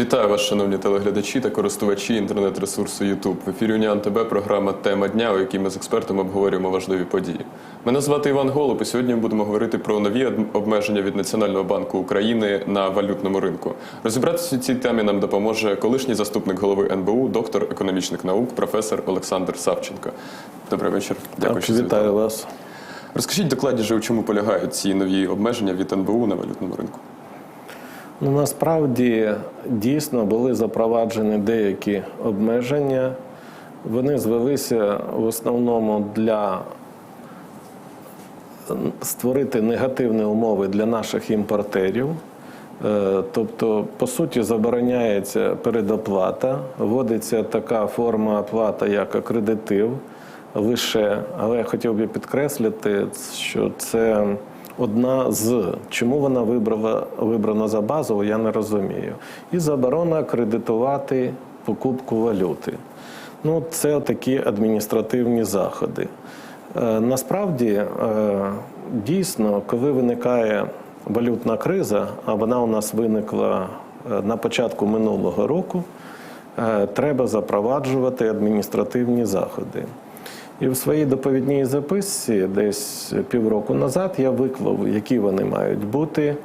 Вітаю вас, шановні телеглядачі та користувачі інтернет-ресурсу YouTube. В ефірі Уніан ТБ програма Тема дня, у якій ми з експертами обговорюємо важливі події. Мене звати Іван Голуб, і сьогодні ми будемо говорити про нові обмеження від Національного банку України на валютному ринку. Розібратися у цій темі нам допоможе колишній заступник голови НБУ, доктор економічних наук, професор Олександр Савченко. Добрий вечір. Дякую, що. Вітаю вас. Розкажіть докладніше, у чому полягають ці нові обмеження від НБУ на валютному ринку. Ну, насправді дійсно були запроваджені деякі обмеження. Вони звелися в основному для створити негативні умови для наших імпортерів. Е, Тобто, по суті, забороняється передоплата, вводиться така форма оплата, як акредитив. Лише, але я хотів би підкреслити, що це одна з чому вона вибрала вибрана за базову, я не розумію. І заборона кредитувати покупку валюти. Ну, це такі адміністративні заходи. Е, Насправді, е, дійсно, коли виникає валютна криза, а вона у нас виникла е, на початку минулого року, е, треба запроваджувати адміністративні заходи. І в своїй доповідній записці десь півроку назад я виклав, які вони мають бути.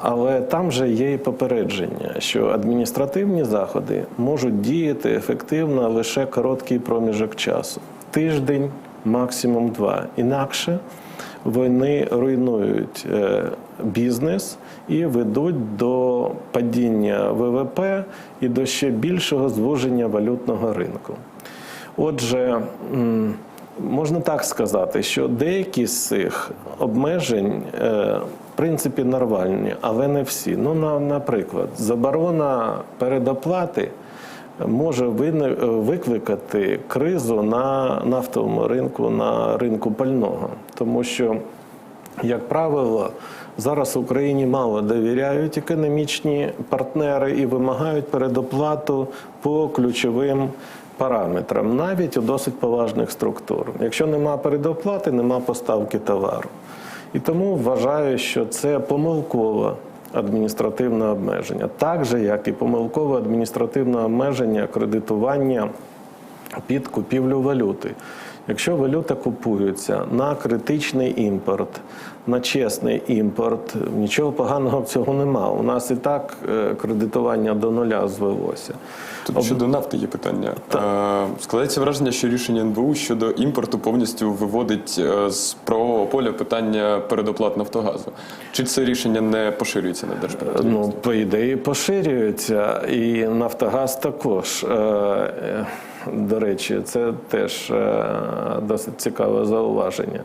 Але там же є і попередження, що адміністративні заходи можуть діяти ефективно лише короткий проміжок часу тиждень, максимум два. Інакше вони руйнують е, бізнес і ведуть до падіння ВВП і до ще більшого звуження валютного ринку. Отже, можна так сказати, що деякі з цих обмежень е, в принципі нормальні, але не всі. Ну, на- наприклад, заборона передоплати може вини- викликати кризу на нафтовому ринку, на ринку пального, тому що як правило, зараз Україні мало довіряють економічні партнери і вимагають передоплату по ключовим параметрам, навіть у досить поважних структур. Якщо нема передоплати, нема поставки товару. І тому вважаю, що це помилкове адміністративне обмеження, так же, як і помилкове адміністративне обмеження кредитування під купівлю валюти. Якщо валюта купується на критичний імпорт, на чесний імпорт, нічого поганого в цього нема. У нас і так е, кредитування до нуля звелося. Тут щодо нафти є питання. Е, Складається враження, що рішення НБУ щодо імпорту повністю виводить е, з правового поля питання передоплат Нафтогазу. Чи це рішення не поширюється на держпідприємство? Ну, по ідеї поширюється, і Нафтогаз також. До речі, це теж досить цікаве зауваження.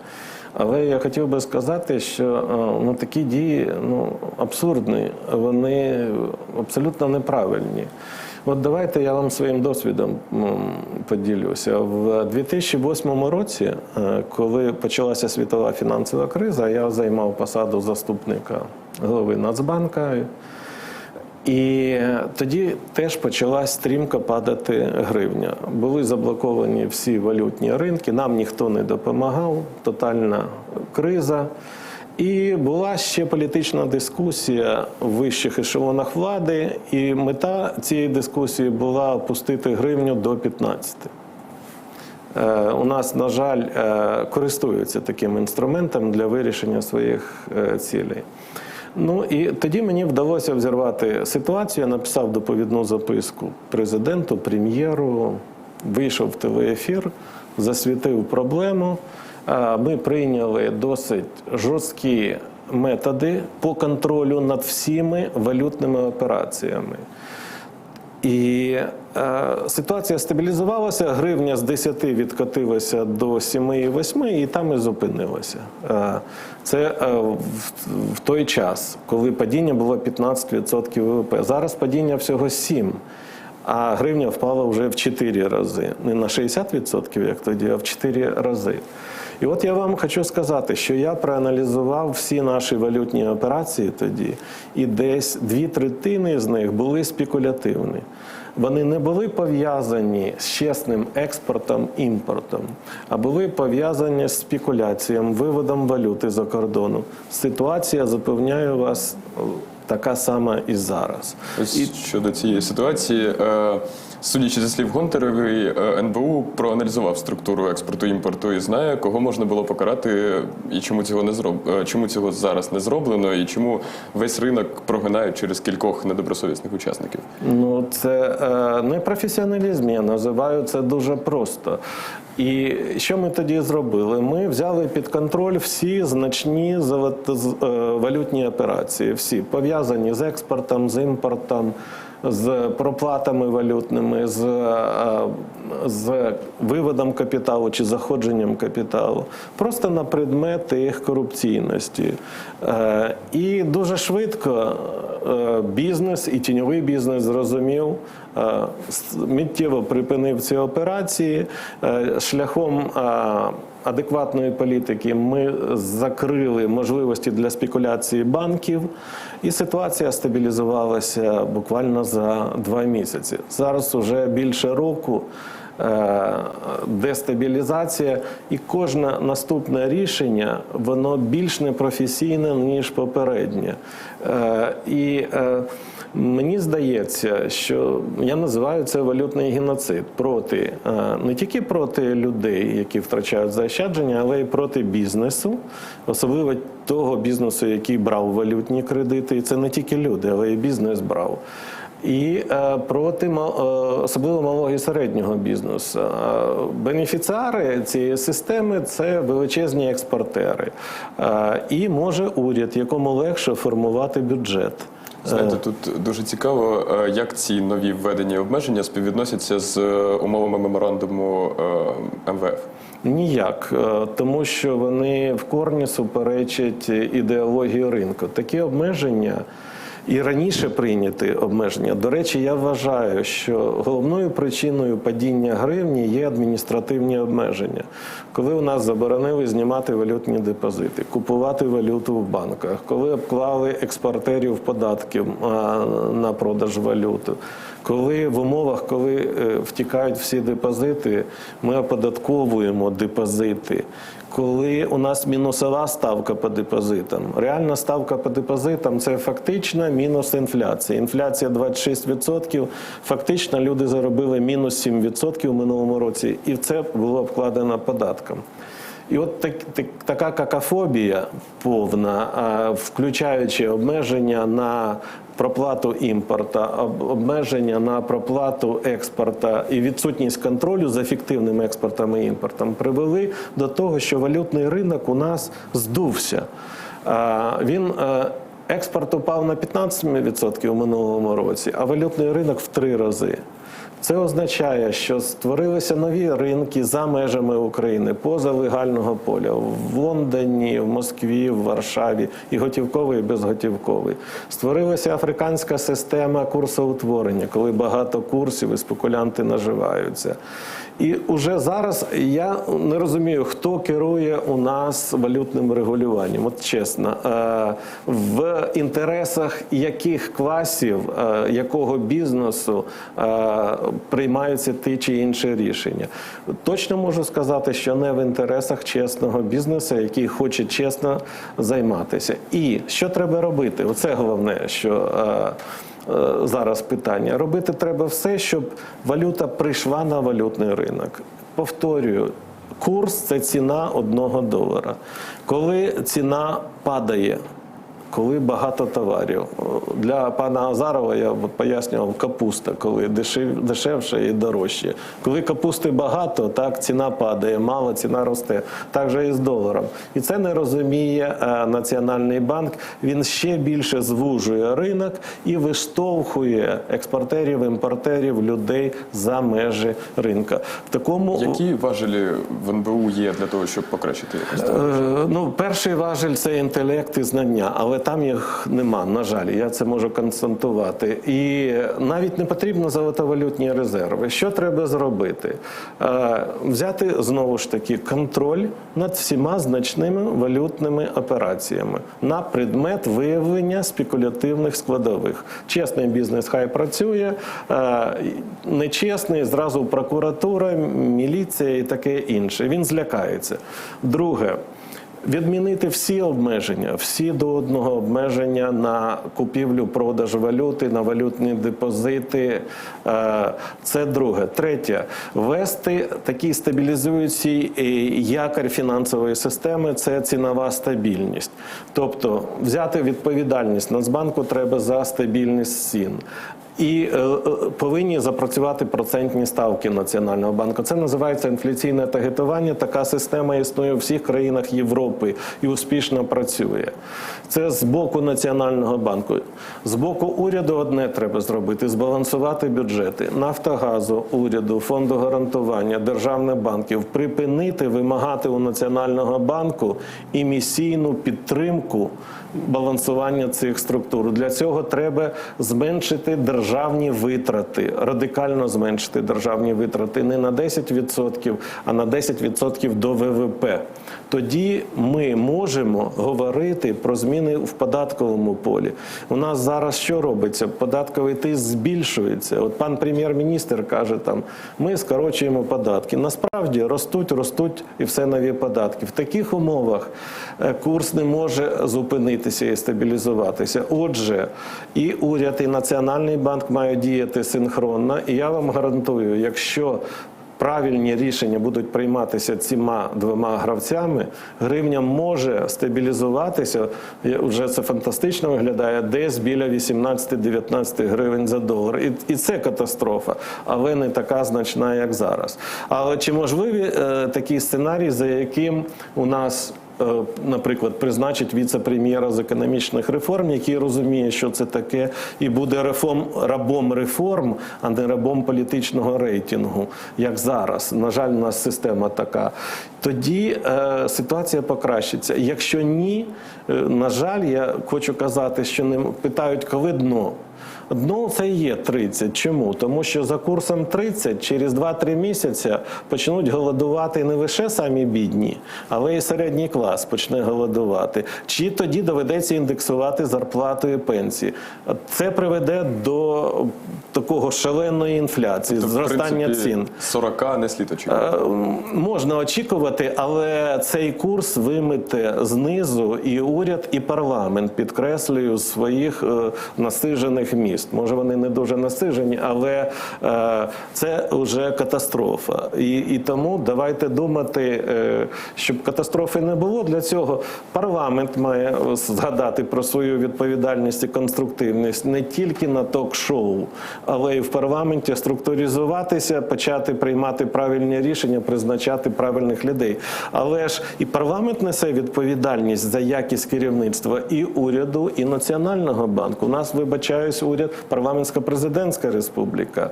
Але я хотів би сказати, що е, ну, такі дії ну, абсурдні, вони абсолютно неправильні. От давайте я вам своїм досвідом поділюся. В 2008 році, е, коли почалася світова фінансова криза, я займав посаду заступника голови Нацбанка. І тоді теж почала стрімко падати гривня. Були заблоковані всі валютні ринки, нам ніхто не допомагав, тотальна криза. І була ще політична дискусія в вищих ешелонах влади, і мета цієї дискусії була опустити гривню до 15. Е, У нас, на жаль, е, користуються таким інструментом для вирішення своїх е, цілей. Ну і тоді мені вдалося взірвати ситуацію. Я написав доповідну записку президенту, прем'єру, вийшов в телеефір, засвітив проблему. Ми прийняли досить жорсткі методи по контролю над всіми валютними операціями. І е, ситуація стабілізувалася, гривня з 10 відкотилася до 7,8 і там і зупинилася. Е, це е, в, в той час, коли падіння було 15% ВВП. Зараз падіння всього 7, а гривня впала вже в 4 рази. Не на 60%, як тоді, а в 4 рази. І от я вам хочу сказати, що я проаналізував всі наші валютні операції тоді, і десь дві третини з них були спекулятивні. Вони не були пов'язані з чесним експортом, імпортом, а були пов'язані з спекуляцією, виводом валюти за кордону. Ситуація, запевняю вас, така сама і зараз. Ось щодо цієї ситуації, е, судячи зі слів Гонтаревої, е, НБУ проаналізував структуру експорту імпорту і знає, кого можна було покарати і чому цього не зроб... е, чому цього зараз не зроблено, і чому весь ринок прогинають через кількох недобросовісних учасників. Ну, це е, не професіоналізм, я називаю це дуже просто. І що ми тоді зробили? Ми взяли під контроль всі значні е, валютні операції, всі пов'язані з експортом, з імпортом, з проплатами валютними, з, е, з виводом капіталу чи заходженням капіталу, просто на предмет їх корупційності. Е, І дуже швидко е, бізнес і тіньовий бізнес зрозумів, миттєво припинив ці операції шляхом адекватної політики. Ми закрили можливості для спекуляції банків, і ситуація стабілізувалася буквально за два місяці. Зараз уже більше року. е, Дестабілізація і кожне наступне рішення воно більш непрофесійне ніж попереднє. Е, І е, мені здається, що я називаю це валютний геноцид проти е, не тільки проти людей, які втрачають заощадження, але й проти бізнесу, особливо того бізнесу, який брав валютні кредити. І це не тільки люди, але й бізнес брав. І е, проти е, особливо малого і середнього бізнесу. Бенефіціари цієї системи це величезні експортери. І може уряд, якому легше формувати бюджет. Знаєте, тут дуже цікаво, е, як ці нові введені обмеження співвідносяться з е, умовами меморандуму е, МВФ. Ніяк, е, тому що вони в корні суперечать ідеології ринку. Такі обмеження і раніше прийняті обмеження. До речі, я вважаю, що головною причиною падіння гривні є адміністративні обмеження. Коли у нас заборонили знімати валютні депозити, купувати валюту в банках, коли обклали експортерів податків на продаж валюти. Коли в умовах, коли е, втікають всі депозити, ми оподатковуємо депозити. Коли у нас мінусова ставка по депозитам, реальна ставка по депозитам це фактично мінус інфляція. Інфляція 26%, фактично люди заробили мінус 7% в минулому році, і це було обкладено податком. І от так, так, така какафобія повна, включаючи обмеження на проплату імпорта, обмеження на проплату експорта і відсутність контролю за фіктивним експортом і імпортом, привели до того, що валютний ринок у нас здувся. Він е, експорт упав на 15% у минулому році, а валютний ринок в три рази. Це означає, що створилися нові ринки за межами України, поза легального поля в Лондоні, в Москві, в Варшаві, і готівковий, і безготівковий. Створилася африканська система курсоутворення, коли багато курсів і спекулянти наживаються. І уже зараз я не розумію, хто керує у нас валютним регулюванням. От чесно, е, в інтересах яких класів, е, якого бізнесу е, приймаються ті чи інші рішення. Точно можу сказати, що не в інтересах чесного бізнесу, який хоче чесно займатися. І що треба робити? Оце головне, що. Е, зараз питання. Робити треба все, щоб валюта прийшла на валютний ринок. Повторюю, курс це ціна одного долара. Коли ціна падає, коли багато товарів. Для пана Азарова я пояснював капуста, коли дешев, дешевше і дорожче. Коли капусти багато, так ціна падає, мало ціна росте. Так же і з доларом. І це не розуміє е, Національний банк. Він ще більше звужує ринок і виштовхує експортерів, імпортерів, людей за межі ринка. В такому Які важелі в НБУ є для того, щоб покращити якось? Е, Ну, перший важель це інтелект і знання, але там їх нема. На жаль, я це можу констатувати. І навіть не потрібно золотовалютні резерви. Що треба зробити? Е, Взяти знову ж таки контроль над всіма значними валютними операціями на предмет виявлення спекулятивних складових. Чесний бізнес хай працює, е, нечесний зразу прокуратура, міліція і таке інше. Він злякається. Друге. Відмінити всі обмеження, всі до одного обмеження на купівлю, продаж валюти, на валютні депозити. Е, Це друге. Третє, ввести такий стабілізуючий е, якорь фінансової системи це цінова стабільність. Тобто взяти відповідальність Нацбанку треба за стабільність цін. І е, е, повинні запрацювати процентні ставки Національного банку. Це називається інфляційне таргетування. Така система існує у всіх країнах Європи і успішно працює. Це з боку Національного банку. З боку уряду одне треба зробити: збалансувати бюджети Нафтогазу, уряду, фонду гарантування, державних банків, припинити вимагати у Національного банку емісійну підтримку балансування цих структур. Для цього треба зменшити державні витрати, радикально зменшити державні витрати не на 10%, а на 10% до ВВП. Тоді ми можемо говорити про зміни в податковому полі. У нас зараз що робиться? Податковий тиск збільшується. От пан прем'єр-міністр каже, там ми скорочуємо податки. Насправді ростуть, ростуть і все нові податки. В таких умовах е, курс не може зупинитися і стабілізуватися. Отже, і уряд, і Національний банк мають діяти синхронно. І я вам гарантую, якщо правильні рішення будуть прийматися цими двома гравцями, гривня може стабілізуватися. Вже це фантастично виглядає, десь біля 18-19 гривень за долар. І, це катастрофа, але не така значна, як зараз. Але чи можливі е, такі сценарії, за яким у нас наприклад, призначить віце-прем'єра з економічних реформ, який розуміє, що це таке, і буде реформ рабом реформ, а не рабом політичного рейтингу, як зараз. На жаль, у нас система така. Тоді е, ситуація покращиться. Якщо ні, е, на жаль, я хочу казати, що не питають, коли дно. Дно це і є 30. Чому? Тому що за курсом 30 через 2-3 місяці почнуть голодувати не лише самі бідні, але і середній клас почне голодувати. Чи тоді доведеться індексувати зарплату і пенсії? Це приведе до такого шаленої інфляції, Тобто, зростання принципі, цін. 40 не слід очікувати. Е, Можна очікувати, але цей курс вимете знизу і уряд, і парламент підкреслюю своїх е, насижених міст. Може, вони не дуже насижені, але е, це вже катастрофа. І, і тому давайте думати, е, щоб катастрофи не було. Для цього парламент має згадати про свою відповідальність і конструктивність не тільки на ток-шоу, але й в парламенті структуризуватися, почати приймати правильні рішення, призначати правильних людей. Але ж і парламент несе відповідальність за якість керівництва і уряду, і національного банку. У нас вибачаюсь, уряд парламентсько-президентська республіка.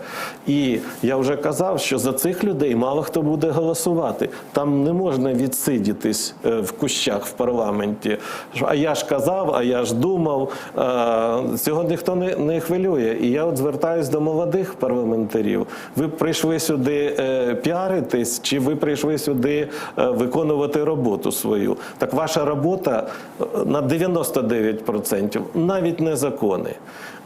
І я вже казав, що за цих людей мало хто буде голосувати. Там не можна відсидітись е, в кущах в парламенті. А я ж казав, а я ж думав. Е, Цього ніхто не, не хвилює. І я от звертаюсь до молодих парламентарів. Ви прийшли сюди е, піаритись, чи ви прийшли сюди виконувати роботу свою? Так ваша робота на 99% навіть не закони.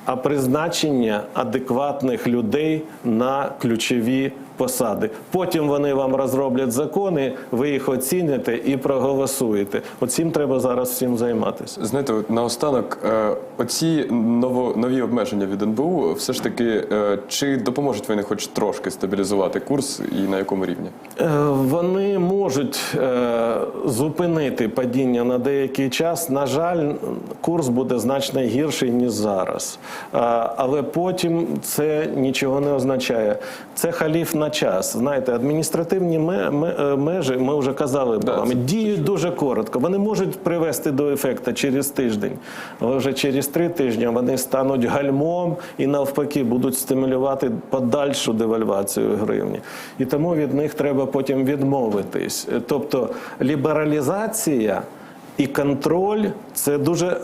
А призначення адекватних людей на ключові посади. Потім вони вам розроблять закони, ви їх оціните і проголосуєте. Оцім треба зараз всім займатися. Знаєте, от наостанок, е, оці ново, нові обмеження від НБУ, все ж таки, е, чи допоможуть вони хоч трошки стабілізувати курс і на якому рівні? Е, Вони можуть зупинити падіння на деякий час. На жаль, курс буде значно гірший ніж зараз. Але потім це нічого не означає. Це халіф на час. Знаєте, адміністративні е, межі, ми вже казали, Да, вам, діють дуже коротко. Вони можуть привести до ефекту через тиждень, але вже через три тижні вони стануть гальмом і навпаки будуть стимулювати подальшу девальвацію гривні. І тому від них треба потім відмовитись. Е, Тобто лібералізація і контроль це дуже.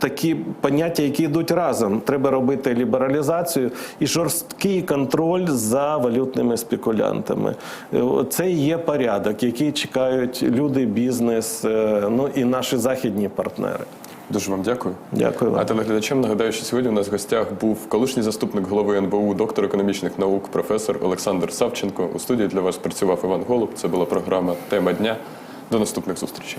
Такі поняття, які йдуть разом, треба робити лібералізацію і жорсткий контроль за валютними спекулянтами. Е, Це і є порядок, який чекають люди, бізнес, е, ну і наші західні партнери. Дуже вам дякую. Дякую А вам. телеглядачам нагадаю, що сьогодні у нас в гостях був колишній заступник голови НБУ, доктор економічних наук, професор Олександр Савченко. У студії для вас працював Іван Голуб. Це була програма Тема дня. До наступних зустрічей.